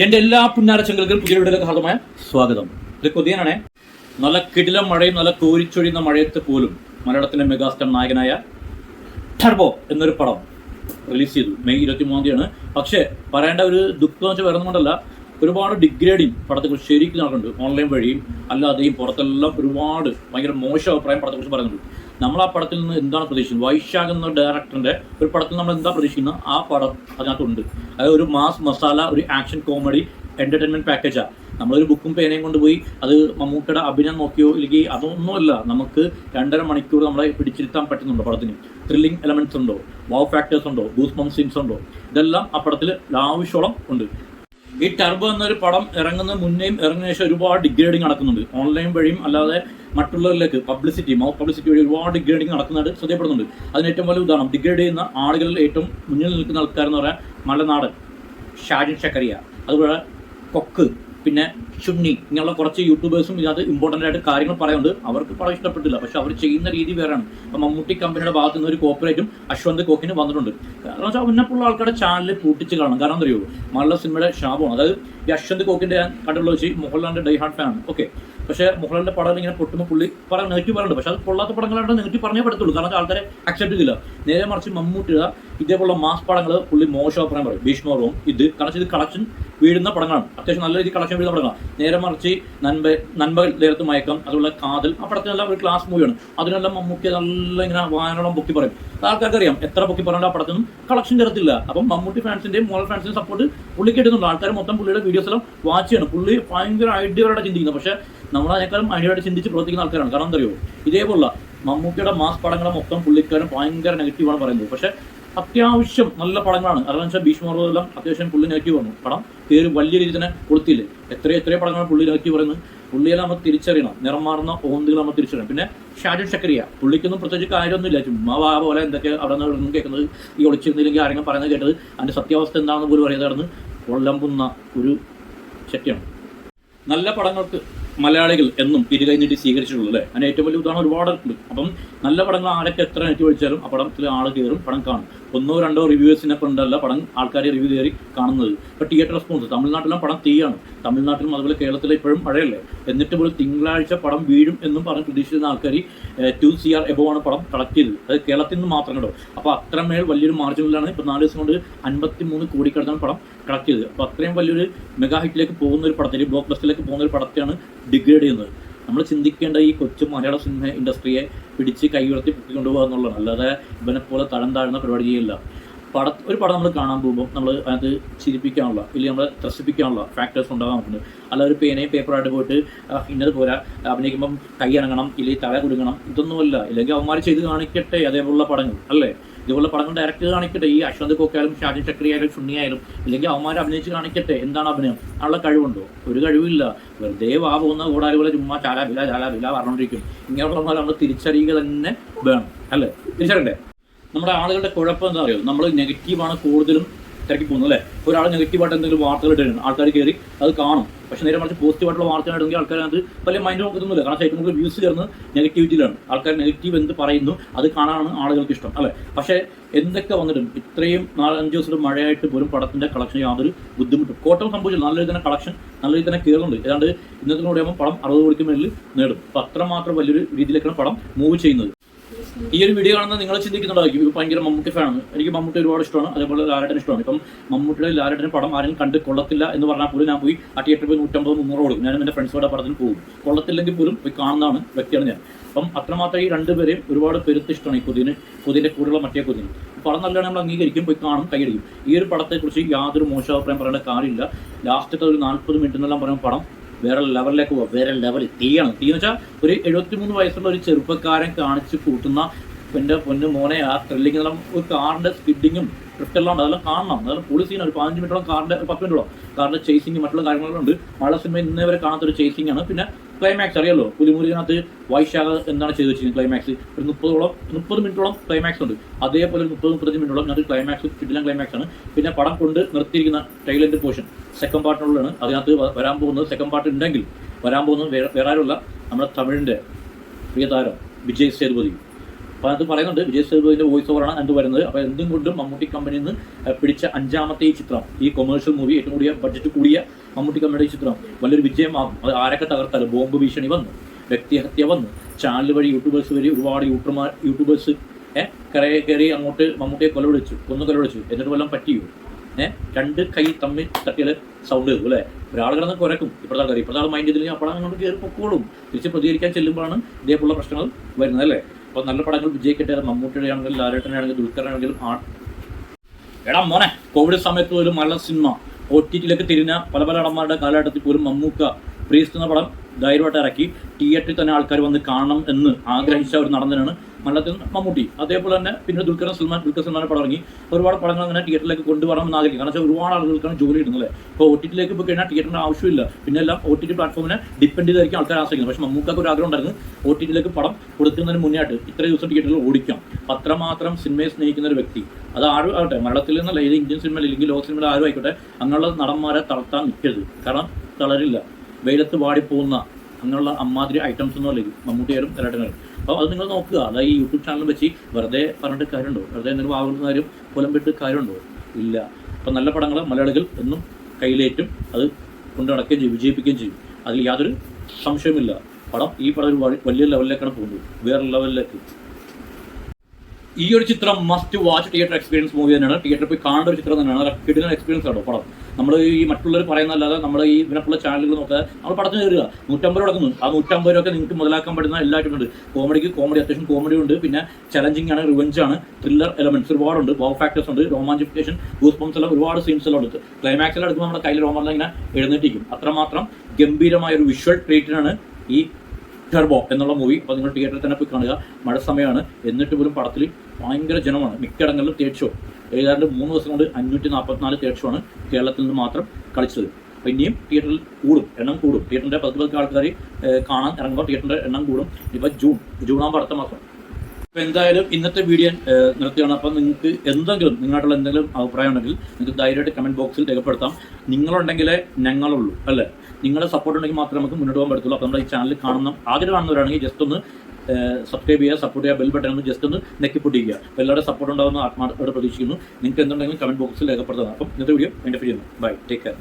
എന്റെ എല്ലാ പുന്നാരച്ചങ്ങൾക്കും പുതിയ വീഡിയോയിലേക്ക് ഹാർദമായ സ്വാഗതം. ഇത് കൊതിയനാണേ. നല്ല കിടിലം മഴയും നല്ല കോരിച്ചൊഴിയുന്ന മഴയത്ത് പോലും മലയാളത്തിലെ മെഗാസ്റ്റാർ നായകനായ ടർബോ എന്നൊരു പടം റിലീസ് ചെയ്തു. മെയ് ഇരുപത്തി മൂന്നാം തീയതിയാണ്. പക്ഷേ പറയേണ്ട ഒരു ദുഃഖം വെച്ചാൽ വരുന്നതുകൊണ്ടല്ല ഒരുപാട് ഡിഗ്രേഡിങ് പടത്തെക്കുറിച്ച് ശരിക്കും നടക്കുന്നുണ്ട് ഓൺലൈൻ വഴിയും അല്ലാതെയും പുറത്തെല്ലാം ഒരുപാട് ഭയങ്കര മോശം അഭിപ്രായം പടത്തെക്കുറിച്ച് പറയുന്നുണ്ട്. നമ്മൾ ആ പടത്തിൽ നിന്ന് എന്താണ് പ്രതീക്ഷിക്കുന്നത്? വൈശാഖ് എന്ന ഡയറക്ടറിന്റെ ഒരു പടത്തിൽ നമ്മൾ എന്താ പ്രതീക്ഷിക്കുന്നത്? ആ പടം അതിനകത്തുണ്ട്. അതായത് ഒരു മാസ് മസാല ഒരു ആക്ഷൻ കോമഡി എന്റർടൈൻമെന്റ് പാക്കേജാണ് നമ്മളൊരു ബുക്കും പേനയും കൊണ്ടുപോയി അത് മമ്മൂക്കയുടെ അഭിനയം നോക്കിയോ ഇല്ലെങ്കിൽ അതൊന്നുമല്ല. നമുക്ക് രണ്ടര മണിക്കൂർ നമ്മളെ പിടിച്ചിരുത്താൻ പറ്റുന്നുണ്ടോ പടത്തിന്. ത്രില്ലിംഗ് എലമെന്റ്സ് ഉണ്ടോ? വാവ് ഫാക്ടേഴ്സ് ഉണ്ടോ? ഗൂസ് മം സീൻസ് ഉണ്ടോ? ഇതെല്ലാം ആ പടത്തിൽ ആവശ്യോളം ഉണ്ട്. ഈ ടർബോ എന്നൊരു പടം ഇറങ്ങുന്ന മുന്നേയും ഇറങ്ങിയ ശേഷം ഒരുപാട് ഡിഗ്രേഡിങ് നടക്കുന്നുണ്ട്. ഓൺലൈൻ വഴിയും അല്ലാതെ മറ്റുള്ളവരിലേക്ക് പബ്ലിസിറ്റി മൗത്ത് പബ്ലിസിറ്റി വഴി ഒരുപാട് ഡിഗ്രേഡിങ് നടക്കുന്നതായിട്ട് ശ്രദ്ധപ്പെടുന്നുണ്ട് അതിന് ഏറ്റവും വലിയ ഉദാഹരണം ഡിഗ്രേഡ് ചെയ്യുന്ന ആളുകളിൽ ഏറ്റവും മുന്നിൽ നിൽക്കുന്ന ആൾക്കാരെന്ന് പറയാൻ മലനാടൻ ഷാജിൻ ഷക്കറിയ അതുപോലെ കൊക്ക് പിന്നെ ഷുണ്ണി ഇങ്ങനെയുള്ള കുറച്ച് യൂട്യൂബേഴ്സും ഇതിനകത്ത് ഇമ്പോർട്ടന്റ് ആയിട്ട് കാര്യങ്ങൾ പറയുന്നുണ്ട്. അവർക്ക് പടം ഇഷ്ടപ്പെട്ടില്ല. പക്ഷെ അവർ ചെയ്യുന്ന രീതി വേറെയാണ്. അപ്പം മമ്മൂട്ടി കമ്പനിയുടെ ഭാഗത്ത് നിന്ന് ഒരു കോപ്പറേറ്റും അശ്വന്ത് കോക്കിന് വന്നിട്ടുണ്ട്. കാരണം വെച്ചാൽ ഉന്നപ്പുള്ള ആൾക്കാരുടെ ചാനൽ പൂട്ടിച്ച് കാണും കാരണം എന്താ അറിയോ മലയാള സിനിമയുടെ ശാപമാണ്. അതായത് ഈ അശ്വന്ത് കോക്കിന്റെ ഞാൻ കണ്ടുള്ള വെച്ച് മോഹൻലാലിന്റെ ഡൈ ഹാർട്ട് ഫാനാണ് ഓക്കെ പക്ഷേ മോഹൻലാലിന്റെ പടം ഇങ്ങനെ പൊട്ടുമ്പോൾ പുള്ളി പറയാൻ നെഗറ്റീവ് പറയുന്നുണ്ട് പക്ഷെ അത് കൊള്ളാത്ത പടങ്ങളായിട്ട് നെഗറ്റീവ് പറഞ്ഞേ പറ്റത്തുള്ളൂ. കാരണം ആൾക്കാരെ അക്സെപ്റ്റ് ചെയ്യില്ല. നേരെ മറിച്ച് മമ്മൂട്ടിയുടെ ഇതേപോലുള്ള മാസ് പടങ്ങൾ പുള്ളി മോശം അഭിപ്രായം പറയും. ഭീഷ്മവും ഇത് കാരണം ഇത് കളക്ഷൻ വീഴുന്ന പടങ്ങളാണ്. അത്യാവശ്യം നല്ല രീതിയിൽ കളക്ഷൻ വീഴുന്ന പടങ്ങളാണ്. നേരെ മറിച്ച് നന്മ നൻപകൽ നേരത്ത് മയക്കം അതുപോലെ കാതൽ. ആ പടത്തിനെല്ലാം ഒരു ക്ലാസ് മൂവിയാണ് അതിനെല്ലാം മമ്മൂക്കി നല്ല ഇങ്ങനെ വായനോളം പൊക്കി പറയും. ആൾക്കാർക്ക് അറിയാം എത്ര പൊക്കി പറഞ്ഞാൽ ആ പടത്തിനും കളക്ഷൻ കയറത്തില്ല അപ്പം മമ്മൂട്ടി ഫാൻസിന്റെയും മോഡൽ ഫാൻസിന്റെ സപ്പോർട്ട് പുള്ളി കിട്ടുന്നുണ്ട്. ആൾക്കാർ മൊത്തം പുള്ളിയുടെ വീഡിയോസ് എല്ലാം വാച്ച് ചെയ്യണം. പുള്ളി ഭയങ്കര ഐഡിയകളായിട്ട് ചിന്തിക്കുന്നത് പക്ഷേ നമ്മൾ അതിനേക്കാളും ഐഡിയയായിട്ട് ചിന്തിച്ച് പ്രവർത്തിക്കുന്ന ആൾക്കാരാണ്. കാരണം എന്താ അറിയോ? ഇതേപോലുള്ള മമ്മൂട്ടിയുടെ മാസ് പടങ്ങളെ മൊത്തം പുള്ളിക്കാരൻ ഭയങ്കര നെഗറ്റീവാണ് പറയുന്നത്. പക്ഷേ അത്യാവശ്യം നല്ല പടങ്ങളാണ്. അതെന്ന് വെച്ചാൽ ഭീഷ്മർവെല്ലാം അത്യാവശ്യം പുള്ളി നെഗറ്റീവ് വന്നു പടം തീരെ വലിയ രീതിയിൽ തന്നെ കൊടുത്തില്ലേ? എത്രയോ എത്രയോ പടങ്ങളാണ് പുള്ളി നെഗറ്റീവ് പറയുന്നത്. പുള്ളിയെല്ലാം നമ്മൾ തിരിച്ചറിയണം. നിറം ഓന്തുകൾ നമ്മൾ തിരിച്ചറിയണം. പിന്നെ ഷാജു ചക്രിയ. പുള്ളിക്കൊന്നും പ്രത്യേകിച്ച് കാര്യമൊന്നുമില്ല. ചുമ്മാ വാ പോലെ എന്തൊക്കെ അവിടെ നിന്ന് കേൾക്കുന്നത് ഈ ഒളിച്ചിരുന്നില്ലെങ്കിൽ ആരെങ്കിലും പറയുന്നത് കേട്ടത് അതിന്റെ സത്യാവസ്ഥ എന്താണെന്ന് പോലും അറിയാതെ കൊള്ളമ്പുന്ന ഒരു ശക്തിയാണ്. നല്ല പടങ്ങൾക്ക് മലയാളികൾ എന്നും ഇരുകൈ നീട്ടി സ്വീകരിച്ചിട്ടുള്ളൂ അല്ലേ? അതിന് ഏറ്റവും വലിയ ഉദാഹരണം ഒരുപാട് ഉണ്ട്. അപ്പം നല്ല പടങ്ങൾ ആരൊക്കെ എത്ര നെറ്റ് വിളിച്ചാലും ആ പടത്തിൽ ആൾ കയറും പടം കാണും. ഒന്നോ രണ്ടോ റിവ്യൂവേഴ്സിനെ കൊണ്ടല്ല പടം ആൾക്കാരെ റിവ്യൂ കയറി കാണുന്നത്. ഇപ്പം തിയേറ്റർ റെസ്പോൺസ് തമിഴ്നാട്ടിലും പടം തീയാണ്. തമിഴ്നാട്ടിലും അതുപോലെ കേരളത്തിലെ ഇപ്പോഴും മഴയല്ലേ? എന്നിട്ട് പോലും തിങ്കളാഴ്ച പടം വീഴും എന്നും പറഞ്ഞ് പ്രതീക്ഷിക്കുന്ന ആൾക്കാർ ടു സി ആർ എബോ ആണ് പടം കളക്ട് ചെയ്തത്. അത് കേരളത്തിൽ നിന്ന് മാത്രം കേട്ടോ. അപ്പോൾ അത്രമേൽ വലിയൊരു മാർജിനിലാണ് ഇപ്പോൾ നാല് ദിവസം കൊണ്ട് അൻപത്തി മൂന്ന് കോടിക്കടന്നാണ് പടം കളക്ട് ചെയ്തത്. അപ്പോൾ അത്രയും വലിയൊരു മെഗാ ഹിറ്റിലേക്ക് പോകുന്ന ഒരു പടത്തിൽ ബ്ലോക്ക് ബസ്റ്റിലേക്ക് പോകുന്ന ഒരു പടത്തെയാണ് ഡിഗ്രേഡ് ചെയ്യുന്നത്. നമ്മൾ ചിന്തിക്കേണ്ട ഈ കൊച്ചു മലയാള സിനിമ ഇൻഡസ്ട്രിയെ പിടിച്ച് കൈയുയർത്തി പൊക്കിക്കൊണ്ടുപോകുക എന്നുള്ളതാണ്. അല്ലാതെ ഇവനെ പോലെ തരം താഴ്ന്ന പരിപാടി ചെയ്യില്ല. പട ഒരു പടം നമ്മൾ കാണാൻ പോകുമ്പോൾ നമ്മൾ അതിനകത്ത് ചിരിപ്പിക്കാനുള്ള ഇല്ലെങ്കിൽ നമ്മളെ ത്രസിപ്പിക്കാനുള്ള ഫാക്ടേഴ്സ് ഉണ്ടാകാൻ നോക്കുന്നത് അല്ല ഒരു പേനയും പേപ്പറായിട്ട് പോയിട്ട് ഇന്നത് പോരാ അഭിനയിക്കുമ്പം കൈ അണങ്ങണം ഇല്ലെങ്കിൽ തല കുടുങ്ങണം ഇതൊന്നുമല്ല. ഇല്ലെങ്കിൽ അവന്മാർ ചെയ്ത് കാണിക്കട്ടെ അതേപോലുള്ള പടങ്ങൾ അല്ലേ? ഇതുപോലെ പടങ്ങൾ ഡയറക്റ്റ് കാണിക്കട്ടെ ഈ അശ്വന്ത് കോക്കായാലും ഷാജി ചക്രി ആയാലും ഷുണ്ണി ആയാലും ഇല്ലെങ്കിൽ അവന്മാർ അഭിനയിച്ച് കാണിക്കട്ടെ എന്താണ് അഭിനയം? അതിനുള്ള കഴിവുണ്ടോ? ഒരു കഴിവില്ല. വെറുതെ വാ പോകുന്ന കൂടാതെ ചുമ്മാ ചാല വില ചാല വില പറഞ്ഞുകൊണ്ടിരിക്കും ഇങ്ങനെയുള്ള നമ്മൾ തിരിച്ചറിയുക തന്നെ വേണം അല്ലേ? തിരിച്ചറിയണ്ടേ? നമ്മുടെ ആളുകളുടെ കുഴപ്പം എന്താ പറയുക നമ്മൾ നെഗറ്റീവാണ് കൂടുതലും തിരക്കി പോകുന്നത് അല്ലേ? ഒരാൾ നെഗറ്റീവായിട്ട് എന്തെങ്കിലും വാർത്തകൾ ഇട്ടിട്ടുണ്ട് ആൾക്കാർ കയറി അത് കാണും. പക്ഷെ നേരെ മറിച്ച് പോസിറ്റീവായിട്ടുള്ള വാർത്തകൾ ഇടുമെങ്കിൽ ആൾക്കാർ അത് വലിയ മൈൻഡ് നോക്കുന്നില്ല കാരണം ഏറ്റവും കൂടുതൽ വ്യൂസ് കയറുന്നത് നെഗറ്റിവിറ്റിയിലാണ് ആൾക്കാർ നെഗറ്റീവ് എന്ത് പറയുന്നു അത് കാണാനാണ് ആളുകൾക്ക് ഇഷ്ടം അല്ലേ? പക്ഷേ എന്തൊക്കെ വന്നിട്ടും ഇത്രയും നാലഞ്ച് ദിവസം മഴയായിട്ട് പോലും പടത്തിന്റെ കളക്ഷൻ യാതൊരു ബുദ്ധിമുട്ടും. കോട്ടം സംഭവിച്ചില്ല. നല്ല രീതി തന്നെ കളക്ഷൻ നല്ല രീതി തന്നെ കയറുന്നുണ്ട് ഏതാണ്ട് ഇന്നത്തെ കൂടെ ആകുമ്പോൾ പടം അറുപത് കോടിക്ക് മേളിൽ നേടും. അപ്പം അത്രമാത്രം വലിയൊരു രീതിയിലേക്കാണ് പടം മൂവ് ചെയ്യുന്നത്. ഈ ഒരു വീഡിയോ കാണുന്ന നിങ്ങൾ ചിന്തിക്കുന്നുണ്ടായിരിക്കും ഇത് ഭയങ്കര മമ്മൂട്ടി ഫാനാണ് എനിക്ക് മമ്മൂട്ടി ഒരുപാട് ഇഷ്ടമാണ്. അതേപോലെ ലാലേട്ടൻ ഇഷ്ടമാണ്. ഇപ്പം മമ്മൂട്ടിയുടെ ലാലേട്ടൻ പടം ആരെങ്കിലും കണ്ട് കൊള്ളത്തില്ല എന്ന് പറഞ്ഞാൽ പോലും ഞാൻ പോയി ആ തിയേറ്ററിൽ നൂറ്റമ്പത് മുന്നൂറ് കൊടുക്കും ഞാനും എന്റെ ഫ്രണ്ട്സോടെ പടത്തിന് പോകും. കൊള്ളത്തില്ലെങ്കിൽ പോലും പോയി കാണുന്നതാണ് വ്യക്തിയാണ് ഞാൻ. അപ്പം അത്രമാത്രം ഈ രണ്ടുപേരെയും ഒരുപാട് പെരുത്ത് ഇഷ്ടമാണ് ഈ കൊതിന് കൊതിന്റെ കൂടെയുള്ള മറ്റേ കൊതിന്. പടം നല്ലതാണ് നമ്മൾ അംഗീകരിക്കും പോയി കാണും കൈയടിക്കും. ഈ ഒരു പടത്തെക്കുറിച്ച് യാതൊരു മോശാഭിപ്രായം പറയേണ്ട കാര്യമില്ല. ലാസ്റ്റത്തെ ഒരു നാൽപ്പത് മിനിറ്റ് എന്നെല്ലാം പറയുമ്പോൾ പടം വേറെ ലെവലിലേക്ക് പോകാം വേറെ ലെവൽ തീയാണ് തീ എന്ന് വെച്ചാൽ ഒരു എഴുപത്തിമൂന്ന് വയസ്സുള്ള ഒരു ചെറുപ്പക്കാരൻ കാണിച്ച് കൂട്ടുന്ന എന്റെ പൊന്നു മോനെ ആ ത്രില്ലിങ് എല്ലാം ഒരു കാറിന്റെ സ്കിഡിങ്ങും ഡ്രിഫ്റ്റെല്ലാം ഉണ്ട്. അതെല്ലാം കാണണം. അതെല്ലാം പൊളി സീനാണ് ഒരു പതിനഞ്ച് മിനിറ്റോളം കാറിന്റെ പത്ത് മിനിറ്റോളം കാറിന്റെ ചേസിങ് മറ്റുള്ള കാര്യങ്ങളെല്ലാം ഉണ്ട്. മഴ സിനിമ ഇന്നേ വരെ കാണാത്തൊരു ചേസിംഗ് ആണ്. പിന്നെ ക്ലൈമാക്സ് അറിയാലോ? പുലിമുരുകനകത്ത് വൈശാഖ എന്താണ് ചെയ്തു വെച്ചിരിക്കുന്നത് ക്ലൈമാക്സ് ഒരു മുപ്പതോളം മുപ്പത് മിനിറ്റോളം ക്ലൈമാക്സ് ഉണ്ട്. അതേപോലെ മുപ്പത് മുപ്പത്തഞ്ച് മിനിറ്റോളം ഞാൻ ക്ലൈമാക്സ് കിട്ടില്ല ക്ലൈമാക്സ് ആണ്. പിന്നെ പടം കൊണ്ട് നിർത്തിയിരിക്കുന്ന ടൈലന്റ് പോർഷൻ സെക്കൻഡ് പാർട്ടിനുള്ളതാണ് അതിനകത്ത് വരാൻ പോകുന്നത് സെക്കൻഡ് പാർട്ട് ഉണ്ടെങ്കിൽ വരാൻ പോകുന്നത് വേറെ ആരുള്ള നമ്മുടെ തമിഴിന്റെ പ്രിയ താരം വിജയ് സേതുപതി. അപ്പോൾ അത് പറയുന്നുണ്ട് വിജയ് സേതുപതിന്റെ വോയിസ് ഓവറാണ് അത് വരുന്നത്. അപ്പോൾ എന്തും കൊണ്ടും മമ്മൂട്ടി കമ്പനിയിൽ നിന്ന് പിടിച്ച അഞ്ചാമത്തെ ഈ ചിത്രം ഈ കൊമേഴ്ഷ്യൽ മൂവി ഏറ്റവും കൂടിയ ബഡ്ജറ്റ് കൂടിയ മമ്മൂട്ടി കമ്പനിയുടെ ഈ ചിത്രം വലിയൊരു വിജയമാകും അത് ആരൊക്കെ തകർത്താലും ബോംബ് ഭീഷണി വന്നു വ്യക്തിഹത്യ വന്നു. ചാനൽ വഴി യൂട്യൂബേഴ്സ് വഴി ഒരുപാട് യൂട്യൂബർമാർ യൂട്യൂബേഴ്സ് ഏഹ് കരയെ കയറി അങ്ങോട്ട് മമ്മൂട്ടിയെ കൊലവിളിച്ചു കൊന്നു കൊലവിളിച്ചു. എന്നിട്ട് വല്ലതും പറ്റിയോ? ഏഹ് രണ്ട് കൈ തമ്മിൽ തട്ടിയാൽ സൗണ്ട് കേൾക്കും അല്ലേ? ഒരാൾ കിടന്ന് കുരക്കും. ഇപ്പോഴത്തെ ആൾക്കാർ ഇപ്പോഴത്തെ ആൾ മൈൻഡ് ചെയ്തില്ലെങ്കിൽ അപ്പോൾ അങ്ങോട്ട് കയറി പൊക്കോളും. തിരിച്ച് പ്രതികരിക്കാൻ ചെല്ലുമ്പോഴാണ് ഇതേപോലുള്ള പ്രശ്നങ്ങൾ വരുന്നത് അല്ലേ? അപ്പോൾ നല്ല പടങ്ങൾ വിജയിക്കട്ടെ. മമ്മൂട്ടിയുടെ ആണെങ്കിലും ലാലേട്ടനാണെങ്കിലും ദുൽഖറിനാണെങ്കിലും ആ എടാ മോനെ കോവിഡ് സമയത്ത് ഒരു നല്ല സിനിമ ഒ ടി ടിയിലൊക്കെ തിരിഞ്ഞ പല പല നടന്മാരുടെ കാലഘട്ടത്തിൽ പോലും മമ്മൂക്ക പ്രീസ്റ്റ് എന്ന പടം ധൈര്യമായിട്ട് ഇറക്കി. തിയേറ്ററിൽ തന്നെ ആൾക്കാർ വന്ന് കാണണം എന്ന് ആഗ്രഹിച്ച ഒരു നടന്നതിനാണ് മലയാളത്തിൽ മമ്മൂട്ടി. അതേപോലെ തന്നെ പിന്നെ ദുൽഖർ സൽമാൻ ദുൽഖർ സൽമാൻ പടം ഇറങ്ങി. ഒരുപാട് പടങ്ങൾ അങ്ങനെ തിയേറ്ററിലേക്ക് കൊണ്ടുവരണം എന്ന് ആഗ്രഹിക്കും കാരണം ഒരുപാട് ആളുകൾക്കാണ് ജോലി ഇടുന്നത്. ഇപ്പോൾ ഒ ടി ടിയിലേക്ക് പോയി കഴിഞ്ഞാൽ ആവശ്യമില്ല. പിന്നെ എല്ലാം ഒ ടി ടി പ്ലാറ്റ്ഫോമിനെ ഡിപ്പെൻഡ് ചെയ്തായിരിക്കും ആൾക്കാർ ആശ്രയിക്കുന്നത്. പക്ഷേ മമ്മൂക്കൊക്കെ ഒരു ആഗ്രഹം ഉണ്ടായിരുന്നു ഒ ടി ടിയിലേക്ക് പടം കൊടുക്കുന്നതിന് മുന്നേയായിട്ട് ഇത്ര ദിവസം തിയേറ്ററിൽ ഓടിക്കാം. അത്രമാത്രം സിനിമയെ സ്നേഹിക്കുന്ന ഒരു വ്യക്തി. അത് ആരും ആവട്ടെ മലയാളത്തിൽ നിന്നല്ല ഏത് ഇന്ത്യൻ സിനിമയിൽ അല്ലെങ്കിൽ ലോക സിനിമയിൽ ആരും ആയിക്കോട്ടെ അങ്ങനെയുള്ള നടന്മാരെ തളർത്താൻ നിൽക്കരുത്. കാരണം തളരില്ല. വെയിലത്ത് വാടിപ്പോകുന്ന അങ്ങനെയുള്ള അമ്മാതിരി ഐറ്റംസ് ഒന്നും അല്ലെങ്കിൽ മമ്മൂട്ടിയാരും കലാട്ടനാരും അപ്പോൾ അത് നിങ്ങൾ നോക്കുക. അതായത് ഈ യൂട്യൂബ് ചാനൽ വെച്ച് വെറുതെ പറഞ്ഞിട്ട് കാര്യമുണ്ടോ? വെറുതെ എന്തെങ്കിലും ആകുന്ന കാര്യം കൊലംപിട്ട് കാര്യമുണ്ടോ? ഇല്ല. അപ്പം നല്ല പടങ്ങൾ മലയാളികൾ എന്നും കയ്യിലേറ്റും അത് കൊണ്ടു നടക്കുകയും ചെയ്യും വിജയിപ്പിക്കുകയും ചെയ്യും. അതിൽ യാതൊരു സംശയമില്ല പടം ഈ പടം വലിയ ലെവലിലേക്കാണ് പോകുന്നത്. വേറെ ലെവലിലേക്ക് ഈ ഒരു ചിത്രം must watch theatre experience movie തന്നെയാണ്. തിയേറ്ററിൽ പോയി കാണേണ്ട ഒരു ചിത്രം തന്നെയാണ്. കിടിലൻ എക്സ്പീരിയൻസ് ആണ് പടം. നമ്മൾ ഈ മറ്റുള്ളവർ പറയുന്നതല്ലാതെ നമ്മൾ ഈ ഇതിനൊക്കെയുള്ള ചാനലുകൾ നോക്കുക നമ്മൾ പടത്തിന് കയറുക നൂറ്റമ്പത് കൊടുക്കുന്നു ആ നൂറ്റമ്പത് രൂപ നിങ്ങൾക്ക് മുതലാക്കാൻ പറ്റുന്ന എല്ലായിട്ടും ഉണ്ട്. കോമഡിക്ക് കോമഡി അത്യാവശ്യം കോമഡി ഉണ്ട്. പിന്നെ ചലഞ്ചിങ് ആണ് റിവഞ്ച് ആണ് ത്രില്ലർ എലമെന്റ്സ് ഒരുപാടുണ്ട്. വോ ഫാക്ടേഴ്സ് ഉണ്ട്. റോമാഞ്ചിഫിക്കേഷൻ ഗൂസ് പംസ് എല്ലാം ഒരുപാട് സീൻസ് എല്ലാം ഉണ്ട്. ക്ലൈമാക്സിൽ എടുക്കുമ്പോൾ നമ്മുടെ കയ്യിൽ റോമെല്ലാം ഇങ്ങനെ എഴുന്നേറ്റിരിക്കും. അത്രമാത്രം ഗംഭീരമായ ഒരു വിഷ്വൽ ട്രീറ്റിനാണ് ഈ ടർബോ എന്നുള്ള മൂവി അപ്പോൾ നിങ്ങൾ തിയേറ്ററിൽ തന്നെ പോയി കാണുക. മഴ സമയമാണ് എന്നിട്ട് പോലും പടത്തിൽ ഭയങ്കര ജനമാണ്. മിക്കയിടങ്ങളിലും തേർഡ് ഷോ ഏതാണ്ട് മൂന്ന് ദിവസം കൊണ്ട് അഞ്ഞൂറ്റി നാൽപ്പത്തിനാല് തേർഡ് ഷോ ആണ് കേരളത്തിൽ നിന്ന് മാത്രം കളിച്ചത്. അപ്പോൾ ഇനിയും തിയേറ്ററിൽ കൂടും. എണ്ണം കൂടും. തിയേറ്ററിന്റെ പതുക്കെ ആൾക്കാർ കാണാൻ ഇറങ്ങുമ്പോൾ തിയേറ്ററിന്റെ എണ്ണം കൂടും. ഇപ്പോൾ ജൂൺ ജൂണാകുമ്പോൾ അടുത്ത മാസം. അപ്പോൾ എന്തായാലും ഇന്നത്തെ വീഡിയോ നിർത്തിയാണ്. അപ്പം നിങ്ങൾക്ക് എന്തെങ്കിലും നിങ്ങളായിട്ടുള്ള എന്തെങ്കിലും അഭിപ്രായം ഉണ്ടെങ്കിൽ നിങ്ങൾക്ക് ധൈര്യമായിട്ട് കമന്റ് ബോക്സിൽ രേഖപ്പെടുത്താം. നിങ്ങളുണ്ടെങ്കിലേ ഞങ്ങളുള്ളൂ അല്ലേ? നിങ്ങളുടെ സപ്പോർട്ട് ഉണ്ടെങ്കിൽ മാത്രമേ നമുക്ക് മുന്നോട്ട് പോകാൻ പറ്റത്തുള്ളൂ. അപ്പോൾ നമ്മുടെ ഈ ചാനൽ കാണുന്ന ആദ്യം കാണുന്നവരാണെങ്കിൽ ജസ്റ്റ് ഒന്ന് സബ്സ്ക്രൈബ് ചെയ്യുക സപ്പോർട്ട് ചെയ്യുക ബെൽ ബട്ടൺ ഒന്ന് ജസ്റ്റ് ഒന്ന് നെക്കിപ്പൊട്ടിക്കുക അപ്പോൾ എല്ലാവരുടെ സപ്പോർട്ട് ഉണ്ടാകുന്ന ആത്മാർത്ഥത്തോടെ പ്രതീക്ഷിക്കുന്നു. നിങ്ങൾക്ക് എന്തുണ്ടെങ്കിലും കമന്റ് ബോക്സിൽ രേഖപ്പെടുത്തണം. അപ്പം ഇന്നത്തെ വീഡിയോ എന്റെ ചെയ്യുന്നു. Bye take care